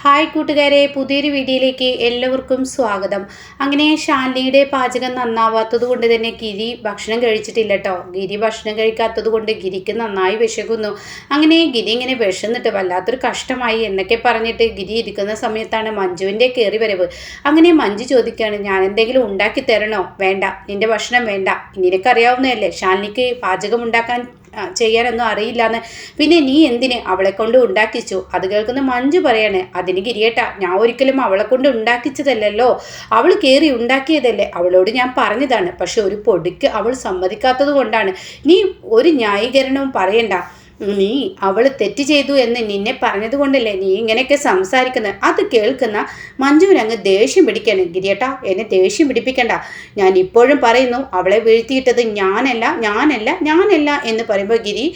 Hi കൂട്ടുകാരെ പുതിയൊരു വീഡിയോയിലേക്ക് എല്ലാവർക്കും സ്വാഗതം. അങ്ങനെ ഷാലിനിയുടെ പാചകം നന്നാവാത്തത് കൊണ്ട് തന്നെ ഗിരി ഭക്ഷണം കഴിച്ചിട്ടില്ല കേട്ടോ ഗിരി ഭക്ഷണം കഴിക്കാത്തത് കൊണ്ട് ഗിരിക്ക് നന്നായി വിശകുന്നു അങ്ങനെ ഗിരി ഇങ്ങനെ വിശന്നിട്ട് വല്ലാത്തൊരു കഷ്ടമായി എന്നൊക്കെ പറഞ്ഞിട്ട് ഗിരി ഇരിക്കുന്ന സമയത്താണ് മഞ്ജുവിന്റെ കയറി വരവ്. അങ്ങനെ മഞ്ജു ചോദിക്കുകയാണ് ഞാൻ എന്തെങ്കിലും ഉണ്ടാക്കി തരണോ? വേണ്ട നിന്റെ ഭക്ഷണം വേണ്ട. നിനക്കറിയാവുന്നതല്ലേ ഷാലിനിക്ക് പാചകം ഉണ്ടാക്കാൻ ചെയ്യാനൊന്നും അറിയില്ലാന്ന്. പിന്നെ നീ എന്തിന് അവളെ കൊണ്ട് ഉണ്ടാക്കിച്ചു? അത് കേൾക്കുന്ന മഞ്ജു പറയണേ അതിന് ഗിരിയേട്ട ഞാൻ ഒരിക്കലും അവളെ കൊണ്ട് ഉണ്ടാക്കിച്ചതല്ലല്ലോ. അവൾ കയറി ഉണ്ടാക്കിയതല്ലേ? അവളോട് ഞാൻ പറഞ്ഞതാണ്. പക്ഷെ ഒരു പൊടിക്ക് അവൾ സമ്മതിക്കാത്തത് കൊണ്ടാണ് നീ ഒരു ന്യായീകരണവും പറയണ്ട. നീ അവൾ തെറ്റ് ചെയ്തു എന്ന് നിന്നെ പറഞ്ഞതുകൊണ്ടല്ലേ നീ ഇങ്ങനെയൊക്കെ സംസാരിക്കുന്നത്? അത് കേൾക്കുന്ന മഞ്ജുവിനങ്ങ് ദേഷ്യം പിടിക്കണം. ഗിരിയേട്ടാ എന്നെ ദേഷ്യം പിടിപ്പിക്കണ്ട. ഞാൻ ഇപ്പോഴും പറയുന്നു അവളെ വീഴ്ത്തിയിട്ടത് ഞാനല്ല ഞാനല്ല ഞാനല്ല എന്ന് പറയുമ്പോൾ ഗിരി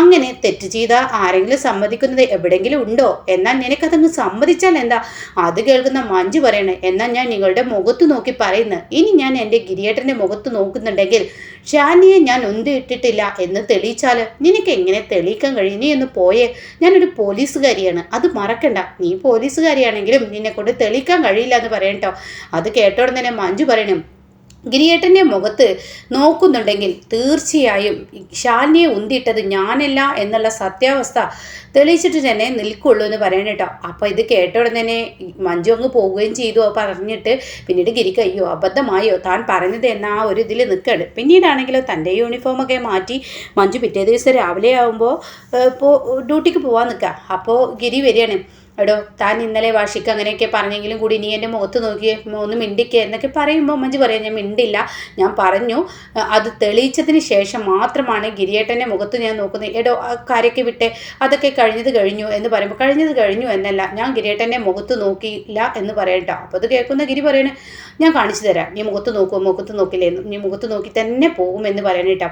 അങ്ങനെ തെറ്റ് ചെയ്ത ആരെങ്കിലും സമ്മതിക്കുന്നത് എവിടെയെങ്കിലും ഉണ്ടോ? എന്നാൽ നിനക്കതങ്ങ് സമ്മതിച്ചാൽ എന്താ? അത് കേൾക്കുന്ന മഞ്ജു പറയണേ എന്നാൽ ഞാൻ നിങ്ങളുടെ മുഖത്ത് നോക്കി പറയുന്നത് ഇനി ഞാൻ എന്റെ ഗിരിയേട്ടന്റെ മുഖത്ത് നോക്കുന്നുണ്ടെങ്കിൽ ഷാനിയെ ഞാൻ ഒന്നും ഇട്ടിട്ടില്ല. എന്ന് തെളിയിച്ചാൽ നിനക്ക് എങ്ങനെ തെളിയിക്കാൻ കഴിയും? നീ ഒന്ന് പോയേ. ഞാനൊരു പോലീസുകാരിയാണ്. അത് മറക്കണ്ട. നീ പോലീസുകാരിയാണെങ്കിലും നിന്നെ കൊണ്ട് തെളിയിക്കാൻ കഴിയില്ല എന്ന് പറയട്ടോ അത് കേട്ടോടെ തന്നെ മഞ്ജു പറയണം ഗിരിയേട്ടന്റെ മുഖത്ത് നോക്കുന്നുണ്ടെങ്കിൽ തീർച്ചയായും ശാലിനിയെ ഉന്തിയിട്ടത് ഞാനല്ല എന്നുള്ള സത്യാവസ്ഥ തെളിയിച്ചിട്ട് തന്നെ നിൽക്കുള്ളൂ എന്ന് പറയണം കേട്ടോ. അപ്പോൾ ഇത് കേട്ട ഉടനെ തന്നെ മഞ്ജു അങ്ങ് പോവുകയും ചെയ്തു പറഞ്ഞിട്ട് പിന്നീട് ഗിരിക്ക് അയ്യോ അബദ്ധമായോ? താൻ പറഞ്ഞത് എന്ന ആ ഒരു ഇതിൽ നിൽക്കുകയാണ് പിന്നീടാണെങ്കിലോ തന്റെ യൂണിഫോമൊക്കെ മാറ്റി മഞ്ജു പിറ്റേ ദിവസം രാവിലെ ആകുമ്പോൾ ഇപ്പോൾ ഡ്യൂട്ടിക്ക് പോകാൻ നിൽക്കുക അപ്പോൾ ഗിരി വരികയാണ്. എടോ താൻ ഇന്നലെ വാഷിക്ക് അങ്ങനെയൊക്കെ പറഞ്ഞെങ്കിലും കൂടി നീ എന്റെ മുഖത്ത് നോക്കി ഒന്ന് മിണ്ടിക്കുക എന്നൊക്കെ പറയുമ്പോൾ മഞ്ജു പറയാം ഞാൻ മിണ്ടില്ല. ഞാൻ പറഞ്ഞു അത് തെളിയിച്ചതിന് ശേഷം മാത്രമാണ് ഗിരിയേട്ടന്റെ മുഖത്ത് ഞാൻ നോക്കുന്നത്. എടോ ആ കാര്യമൊക്കെ വിട്ടെ അതൊക്കെ കഴിഞ്ഞത് കഴിഞ്ഞു എന്ന് പറയുമ്പോൾ കഴിഞ്ഞത് കഴിഞ്ഞു എന്നല്ല. ഞാൻ ഗിരിയേട്ടന്റെ മുഖത്ത് നോക്കിയില്ല എന്ന് പറയട്ടോ. അപ്പോൾ അത് കേൾക്കുന്ന ഗിരി പറയണേ ഞാൻ കാണിച്ചു തരാം. നീ മുഖത്ത് നോക്കുമോ മുഖത്ത് നോക്കില്ലേ നീ മുഖത്ത് നോക്കി തന്നെ പോകുമെന്ന് പറയണേട്ടാ.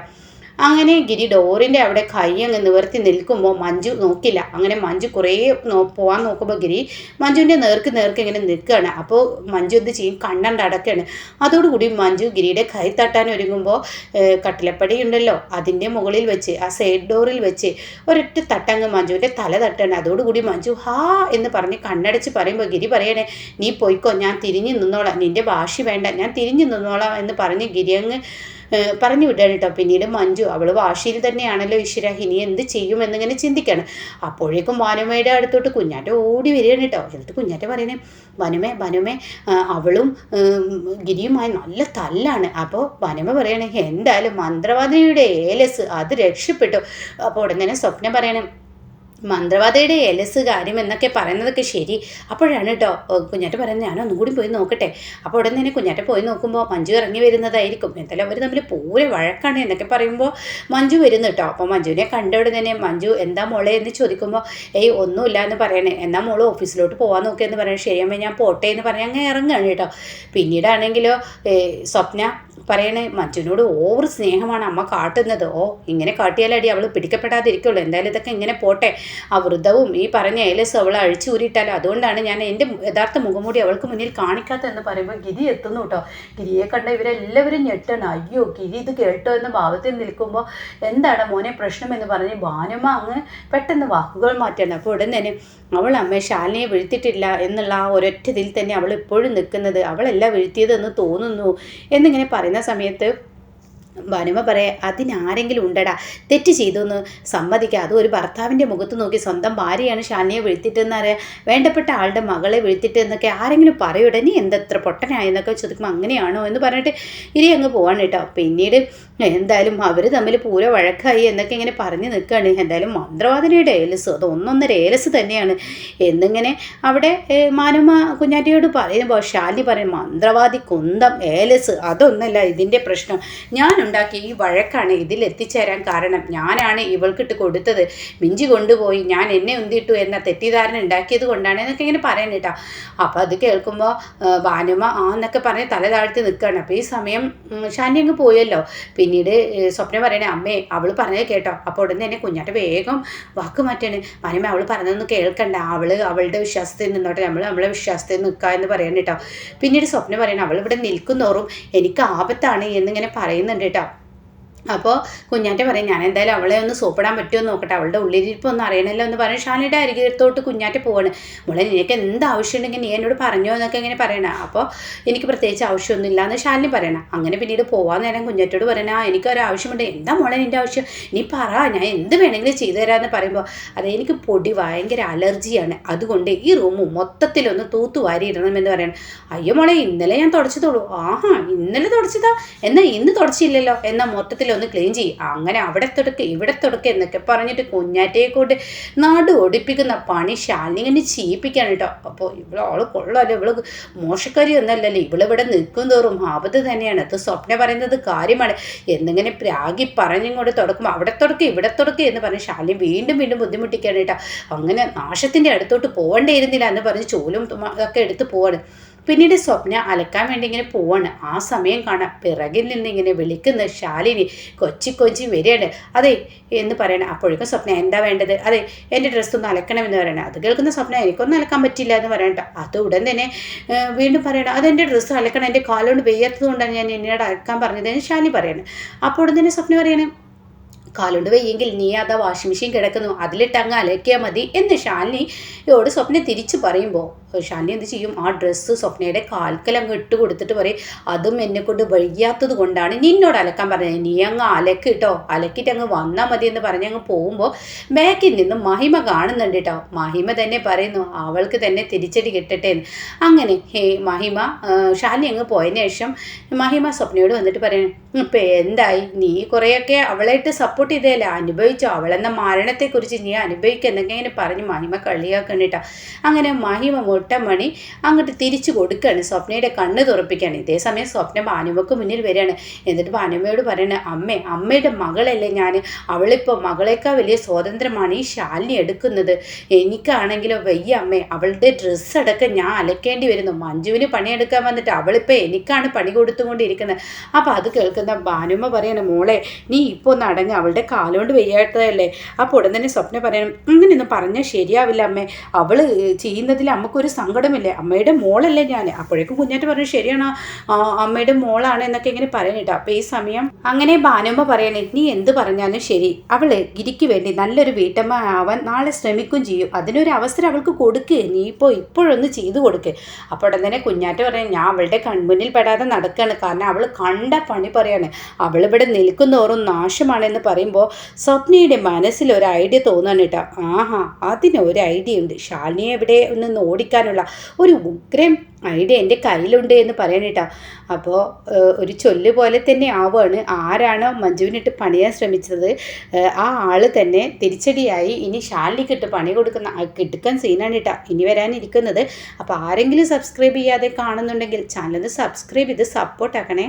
അങ്ങനെ ഗിരി ഡോറിന്റെ അവിടെ കൈ അങ്ങ് നിവർത്തി നിൽക്കുമ്പോൾ മഞ്ജു നോക്കില്ല. അങ്ങനെ മഞ്ജു കുറേ നോ പോകാൻ നോക്കുമ്പോൾ ഗിരി മഞ്ജുവിന്റെ നേർക്ക് നേർക്ക് ഇങ്ങനെ നിൽക്കുകയാണ്. അപ്പോൾ മഞ്ജു എന്ത് ചെയ്യും? കണ്ണണ്ട് അടക്കുകയാണ് അതോടുകൂടി മഞ്ജു ഗിരിയുടെ കൈ തട്ടാൻ ഒരുങ്ങുമ്പോൾ കട്ടിലപ്പടി ഉണ്ടല്ലോ. അതിന്റെ മുകളിൽ വെച്ച് ആ സൈഡ് ഡോറിൽ വെച്ച് ഒരൊറ്റ തട്ടങ്ങ് മഞ്ജുവിന്റെ തല തട്ടാണ്. അതോടുകൂടി മഞ്ജു ഹാ എന്ന് പറഞ്ഞ് കണ്ണടച്ച് പറയുമ്പോൾ ഗിരി പറയണേ നീ പോയിക്കോ. ഞാൻ തിരിഞ്ഞു നിന്നോളാം. നിന്റെ ഭാഷ വേണ്ട. ഞാൻ തിരിഞ്ഞു നിന്നോളാം എന്ന് പറഞ്ഞ് ഗിരി അങ്ങ് പറഞ്ഞു വിടുകയാണ് കേട്ടോ പിന്നീട് മഞ്ജു അവൾ വാശിയിൽ തന്നെയാണല്ലോ ഈശ്വര ഇനി എന്ത് ചെയ്യും എന്നിങ്ങനെ ചിന്തിക്കുകയാണ് അപ്പോഴേക്കും ഭാനുമയുടെ അടുത്തോട്ട് കുഞ്ഞാറ്റ ഓടി വരികയാണ് കേട്ടോ എന്നിട്ട് കുഞ്ഞാറ്റ പറയണേ വനുമേ വനുമേ അവളും ഗിരിയുമായി നല്ല തല്ലാണ്. അപ്പോൾ വനുമ പറയണേ എന്തായാലും മന്ത്രവാദിനിയുടെ ഏലസ് അത് രക്ഷപ്പെട്ടു. അപ്പോൾ ഉടനെ സ്വപ്നം പറയണേ മന്ത്രവാദയുടെ എലസ് കാര്യം എന്നൊക്കെ പറയുന്നതൊക്കെ ശരി. അപ്പോഴാണ് കേട്ടോ കുഞ്ഞാറ്റ പറയുന്നത് ഞാൻ ഒന്നും കൂടി പോയി നോക്കട്ടെ. അപ്പോൾ ഉടനെ തന്നെ കുഞ്ഞാറ്റ പോയി നോക്കുമ്പോൾ മഞ്ജു ഇറങ്ങി വരുന്നതായിരിക്കും. എന്തായാലും അവർ തമ്മിൽ പൂരെ വഴക്കാണ് എന്നൊക്കെ പറയുമ്പോൾ മഞ്ജു വരുന്നു കേട്ടോ അപ്പോൾ മഞ്ജുവിനെ കണ്ട ഉടനെ തന്നെ മഞ്ജു എന്താ മോളെ? എന്ന് ചോദിക്കുമ്പോൾ ഏയ് ഒന്നുമില്ല എന്ന് പറയണേ. എന്നാൽ മോൾ ഓഫീസിലോട്ട് പോകാൻ എന്ന് പറയണേ. ശരിയമ്മ ഞാൻ പോട്ടെ എന്ന് പറഞ്ഞ് അങ്ങനെ ഇറങ്ങുകയാണ് കേട്ടോ പിന്നീടാണെങ്കിലോ സ്വപ്ന പറയണേ മഞ്ജുവിനോട് ഓവർ സ്നേഹമാണ് അമ്മ കാട്ടുന്നത്. ഓ ഇങ്ങനെ കാട്ടിയാലടി അവൾ പിടിക്കപ്പെടാതിരിക്കുള്ളൂ. എന്തായാലും ഇതൊക്കെ ഇങ്ങനെ പോട്ടെ. ആ വൃദ്ധവും ഈ പറഞ്ഞ ഏലസ് അവൾ അഴിച്ചൂരിയിട്ടാലോ അതുകൊണ്ടാണ് ഞാൻ എന്റെ യഥാർത്ഥ മുഖംമൂടി അവൾക്ക് മുന്നിൽ കാണിക്കാത്തതെന്ന് പറയുമ്പോൾ ഗിരി എത്തുന്നു കേട്ടോ. ഗിരിയെ കണ്ട ഇവരെല്ലാവരും ഞെട്ടണം. അയ്യോ ഗിരി ഇത് കേട്ടോ എന്ന ഭാവത്തിൽ നിൽക്കുമ്പോൾ എന്താണ് മോനെ പ്രശ്നം എന്ന് പറഞ്ഞ് ഭാനുമ അങ്ങ് പെട്ടെന്ന് വാക്കുകൾ മാറ്റണം അപ്പോൾ ഉടൻ തന്നെ അവൾ അമ്മ ശാലിനിയെ വീഴ്ത്തിയിട്ടില്ല എന്നുള്ള ആ ഒരൊറ്റ ഇതിൽ തന്നെ അവൾ ഇപ്പോഴും നിൽക്കുന്നത്. അവളല്ല വീഴ്ത്തിയതെന്ന് തോന്നുന്നു എന്നിങ്ങനെ പറയുന്ന സമയത്ത് ഭാനുമ പറയാ അതിനാരെങ്കിലും ഉണ്ടടാ. തെറ്റ് ചെയ്തു എന്ന് സമ്മതിക്കുക അതും ഒരു ഭർത്താവിന്റെ മുഖത്ത് നോക്കി സ്വന്തം ഭാര്യയാണ് ഷാനിയെ വീഴ്ത്തിട്ടെന്ന് അറിയാം വേണ്ടപ്പെട്ട ആളുടെ മകളെ വീഴ്ത്തിട്ട് എന്നൊക്കെ ആരെങ്കിലും പറയൂടെ? നീ എന്തെത്ര പൊട്ടനായെന്നൊക്കെ ചോദിക്കുമ്പോൾ അങ്ങനെയാണോ എന്ന് പറഞ്ഞിട്ട് ഇനി അങ്ങ് പോവാണ് കേട്ടോ. പിന്നീട് എന്തായാലും അവർ തമ്മിൽ പൂര വഴക്കായി എന്നൊക്കെ ഇങ്ങനെ പറഞ്ഞു നിൽക്കുകയാണ് എന്തായാലും മന്ത്രവാദിനിയുടെ ഏലസ് അത് ഒന്നൊന്നര ഏലസ് തന്നെയാണ്. എന്നിങ്ങനെ അവിടെ മാനമ്മ മാനുമ കുഞ്ഞാറ്റിയോട് പറയുമ്പോൾ ഷാലി പറയും മന്ത്രവാദി കുന്തം ഏലസ് അതൊന്നല്ല ഇതിന്റെ പ്രശ്നം. ഞാൻ ഉണ്ടാക്കിയ ഈ വഴക്കാണ് ഇതിൽ എത്തിച്ചേരാൻ കാരണം. ഞാനാണ് ഇവൾക്കിട്ട് കൊടുത്തത്. മിഞ്ചി കൊണ്ടുപോയി. ഞാൻ എന്നെ ഉന്തിട്ടു എന്ന തെറ്റിദ്ധാരണ ഉണ്ടാക്കിയത് കൊണ്ടാണ് എന്നൊക്കെ ഇങ്ങനെ പറയാൻ കേട്ടോ. അപ്പോൾ അത് കേൾക്കുമ്പോൾ ഭാനുമ ആ എന്നൊക്കെ പറഞ്ഞ് തല താഴ്ത്തി നിൽക്കുകയാണ് അപ്പോൾ ഈ സമയം ഷാനി അങ്ങ് പോയല്ലോ. പിന്നീട് സ്വപ്നം പറയണേ അമ്മേ അവൾ പറഞ്ഞത് കേട്ടോ. അപ്പോൾ ഉടനെ തന്നെ കുഞ്ഞാട്ട വേഗം വാക്ക് മാറ്റാണ്. ഭാനുമ അവൾ പറഞ്ഞതൊന്നും കേൾക്കണ്ട. അവൾ അവളുടെ വിശ്വാസത്തിൽ നിന്നോട്ടെ. നമ്മൾ നമ്മളെ വിശ്വാസത്തിൽ നിൽക്കുക എന്ന് പറയാൻ കേട്ടോ. പിന്നീട് സ്വപ്നം പറയണം അവൾ ഇവിടെ നിൽക്കുന്നോറും എനിക്ക് ആപത്താണ് എന്നിങ്ങനെ പറയുന്നുണ്ട് കേട്ടോ അപ്പോൾ കുഞ്ഞാറ്റ പറയും ഞാൻ എന്തായാലും അവളെ ഒന്ന് സോപ്പിടാൻ പറ്റുമോ എന്ന് നോക്കട്ടെ. അവളുടെ ഉള്ളിലിരിപ്പ് ഒന്നും അറിയണമല്ലോ എന്ന് പറഞ്ഞ് ഷാനിയുടെ അരികത്തോട്ട് കുഞ്ഞാറ്റ പോവാണ്. മോളെ നിനക്ക് എന്ത് ആവശ്യമുണ്ടെങ്കിൽ നീ എന്നോട് പറഞ്ഞോ എന്നൊക്കെ ഇങ്ങനെ പറയണം. അപ്പോൾ എനിക്ക് പ്രത്യേകിച്ച് ആവശ്യമൊന്നുമില്ല എന്ന് ഷാലിനി പറയണം. അങ്ങനെ പിന്നീട് പോവാൻ നേരം കുഞ്ഞാറ്റോട് പറയണ എനിക്കൊരു ആവശ്യമുണ്ട് എന്താ മോളെ നിന്റെ ആവശ്യം? നീ പറ. ഞാൻ എന്ത് വേണമെങ്കിലും ചെയ്തു തരാമെന്ന് പറയുമ്പോൾ അതെ എനിക്ക് പൊടി ഭയങ്കര അലർജിയാണ്. അതുകൊണ്ട് ഈ റൂം മൊത്തത്തിലൊന്ന് ഇടണം എന്ന് പറയണം. അയ്യോ മോളെ ഇന്നലെ ഞാൻ തുടച്ചതോളൂ ആഹാ ഇന്നലെ തുടച്ചതാ. എന്നാൽ ഇന്ന് തുടച്ചില്ലല്ലോ. എന്നാൽ മൊത്തത്തിൽ ഒന്ന് ക്ലീൻ ചെയ്യും. അങ്ങനെ അവിടെ തുടക്ക് ഇവിടെ തുടക്ക് എന്നൊക്കെ പറഞ്ഞിട്ട് കുഞ്ഞാറ്റയെ കൊണ്ട് നാട് ഒടിപ്പിക്കുന്ന പണി ശാലിനിങ്ങനെ ചെയ്യിപ്പിക്കാണ് കേട്ടോ. അപ്പോൾ ആൾ കൊള്ളാലോ. ഇവൾ മോശക്കാരി ഒന്നല്ലല്ലോ. ഇവളിവിടെ നിൽക്കും തോറും ആപത്ത് തന്നെയാണ്. അത് സ്വപ്ന പറയുന്നത് കാര്യമാണ്. എന്നിങ്ങനെ പ്രാഗി പറഞ്ഞിങ്ങോട്ട് തുടക്കുമ്പോൾ അവിടെ തുടക്ക് ഇവിടെ തുടക്ക് എന്ന് പറഞ്ഞ് ശാലിനി വീണ്ടും വീണ്ടും ബുദ്ധിമുട്ടിക്കാണ് കേട്ടോ. അങ്ങനെ നാശത്തിന്റെ അടുത്തോട്ട് പോകേണ്ടിയിരുന്നില്ല എന്ന് പറഞ്ഞ് ചോലും ഒക്കെ എടുത്ത് പോവാണ്. പിന്നീട് സ്വപ്ന അലക്കാൻ വേണ്ടി ഇങ്ങനെ പോവാണ്. ആ സമയം കാണാം. പിറകിൽ നിന്ന് ഇങ്ങനെ വിളിക്കുന്ന. ശാലിനി കൊച്ചി കൊച്ചി വരികയാണ്. അതെ എന്ന് പറയണം. അപ്പോഴേക്കും സ്വപ്ന എന്താ വേണ്ടത്? അതെ എന്റെ ഡ്രസ്സ് ഒന്ന് അലക്കണമെന്ന് പറയണം. അത് കേൾക്കുന്ന സ്വപ്ന എനിക്കൊന്നും അലക്കാൻ പറ്റില്ല എന്ന് പറയണ്ട. അത് ഉടൻ തന്നെ വീണ്ടും പറയണം. അതെന്റെ ഡ്രസ്സ് അലക്കണം. എന്റെ കാലുകൊണ്ട് വെയ്യാത്തത് കൊണ്ടാണ് ഞാൻ എന്നോട് അലക്കാൻ പറഞ്ഞത് എന്ന് ശാലിനി പറയണം. അപ്പോൾ ഉടൻ തന്നെ സ്വപ്ന പറയണേ കാലുകൊണ്ട് വയ്യെങ്കിൽ നീ അതാ വാഷിംഗ് മെഷീൻ കിടക്കുന്നു. അതിലിട്ട് അങ്ങ് അലക്കിയാൽ മതി എന്ന് ഷാലിനിയോട് സ്വപ്ന തിരിച്ചു പറയുമ്പോൾ ഷാലിനി എന്ത് ചെയ്യും? ആ ഡ്രസ്സ് സ്വപ്നയുടെ കാൽക്കൽ അങ്ങ് ഇട്ട് കൊടുത്തിട്ട് പറയും അതും എന്നെ കൊണ്ട് വയ്യാത്തത് കൊണ്ടാണ് നിന്നോട് അലക്കാൻ പറഞ്ഞത്. നീ അങ്ങ് അലക്ക് കേട്ടോ അലക്കിയിട്ട് അങ്ങ് വന്നാൽ മതി എന്ന് പറഞ്ഞ് അങ്ങ് പോകുമ്പോൾ ബാക്കിൽ നിന്ന് മഹിമ കാണുന്നുണ്ട് കേട്ടോ മഹിമ തന്നെ പറയുന്നു അവൾക്ക് തന്നെ തിരിച്ചടി കിട്ടട്ടെ എന്ന്. അങ്ങനെ ഹേ മഹിമ ഷാലിനി അങ്ങ് പോയതിന് ശേഷം മഹിമ സ്വപ്നയോട് വന്നിട്ട് പറയണം ഇപ്പം എന്തായി? നീ കുറേയൊക്കെ അവളായിട്ട് സപ്പോർട്ട് ചെയ്തതല്ലേ? അനുഭവിച്ചോ? അവളെന്ന മരണത്തെക്കുറിച്ച് നീ അനുഭവിക്കുക എന്നൊക്കെ ഇങ്ങനെ പറഞ്ഞ് മഹിമ കളിയാക്കണ്ടിട്ടാ അങ്ങനെ മഹിമ മുട്ടമണി അങ്ങോട്ട് തിരിച്ചു കൊടുക്കുകയാണ്. സ്വപ്നയുടെ കണ്ണ് തുറപ്പിക്കുകയാണ്. ഇതേ സമയം സ്വപ്ന ഭാനുമക്ക് മുന്നിൽ വരികയാണ്. എന്നിട്ട് ഭാനുമയോട് പറയണ അമ്മേ അമ്മയുടെ മകളല്ലേ ഞാൻ അവളിപ്പോൾ മകളേക്കാൾ വലിയ സ്വാതന്ത്ര്യമാണ് ഈ ശാലിനി എടുക്കുന്നത്. എനിക്കാണെങ്കിലോ വയ്യ അമ്മേ. അവളുടെ ഡ്രസ്സ് അടക്കം ഞാൻ അലക്കേണ്ടി വരുന്നു. മഞ്ജുവിന് പണിയെടുക്കാൻ വന്നിട്ട് അവളിപ്പോൾ എനിക്കാണ് പണി കൊടുത്തുകൊണ്ടിരിക്കുന്നത്. അപ്പോൾ അത് കേൾക്കുന്ന ഭാനുമ പറയണ മോളെ നീ ഇപ്പോൾ ഒന്ന് അടങ്ങ്. അവളുടെ കാലുകൊണ്ട് വയ്യാത്തതല്ലേ അപ്പോൾ ഉടൻ തന്നെ സ്വപ്ന പറയണം ഇങ്ങനെയൊന്നും പറഞ്ഞാൽ ശരിയാവില്ല അമ്മേ. അവൾ ചെയ്യുന്നതിൽ അമ്മക്കൊരു സങ്കടമില്ലേ? അമ്മയുടെ മോളല്ലേ ഞാൻ അപ്പോഴേക്കും കുഞ്ഞാറ്റ് പറഞ്ഞു ശരിയാണ് അമ്മയുടെ മോളാണ് എന്നൊക്കെ ഇങ്ങനെ പറയണിട്ടോ അപ്പോൾ ഈ സമയം അങ്ങനെ ഭാനുമ്മ പറയണേ നീ എന്ത് പറഞ്ഞാലും ശരി. അവൾ ഗിരിക്ക് വേണ്ടി നല്ലൊരു വീട്ടമ്മ ആവാൻ നാളെ ശ്രമിക്കും ചെയ്യും. അതിനൊരു അവസരം അവൾക്ക് കൊടുക്കുക നീ ഇപ്പോൾ ഇപ്പോഴൊന്ന് ചെയ്തു കൊടുക്കുക അപ്പോൾ ഉടൻ തന്നെ കുഞ്ഞാറ്റ പറയാം ഞാൻ അവളുടെ കൺമുന്നിൽ പെടാതെ നടക്കുകയാണ് കാരണം അവൾ കണ്ട പണി പറയാണ്. അവൾ ഇവിടെ നിൽക്കുന്നോറും നാശമാണെന്ന് പറയുമ്പോൾ സ്വപ്നയുടെ മനസ്സിൽ ഒരു ഐഡിയ തോന്നുകയാണ് കേട്ടോ. ആഹാ അതിന് ഒരു ഐഡിയ ഉണ്ട്. ശാലിനിയെ എവിടെ ഒന്ന് ഓടിക്കാനുള്ള ഒരു ഉഗ്രം ഐഡിയ എന്റെ കയ്യിലുണ്ട് എന്ന് പറയാനേട്ടാ അപ്പോൾ ഒരു ചൊല്ല് പോലെ തന്നെ ആവുകയാണ്. ആരാണോ മഞ്ജുവിനിട്ട് പണിയാൻ ശ്രമിച്ചത് ആ ആൾ തന്നെ തിരിച്ചടിയായി ഇനി ശാലിനിക്കിട്ട് പണി കൊടുക്കുന്ന കിട്ടുക്കാൻ സീനാണ് കേട്ടോ ഇനി വരാനിരിക്കുന്നത്. അപ്പോൾ ആരെങ്കിലും സബ്സ്ക്രൈബ് ചെയ്യാതെ കാണുന്നുണ്ടെങ്കിൽ ചാനൽ സബ്സ്ക്രൈബ് ചെയ്ത് സപ്പോർട്ടാക്കണേ.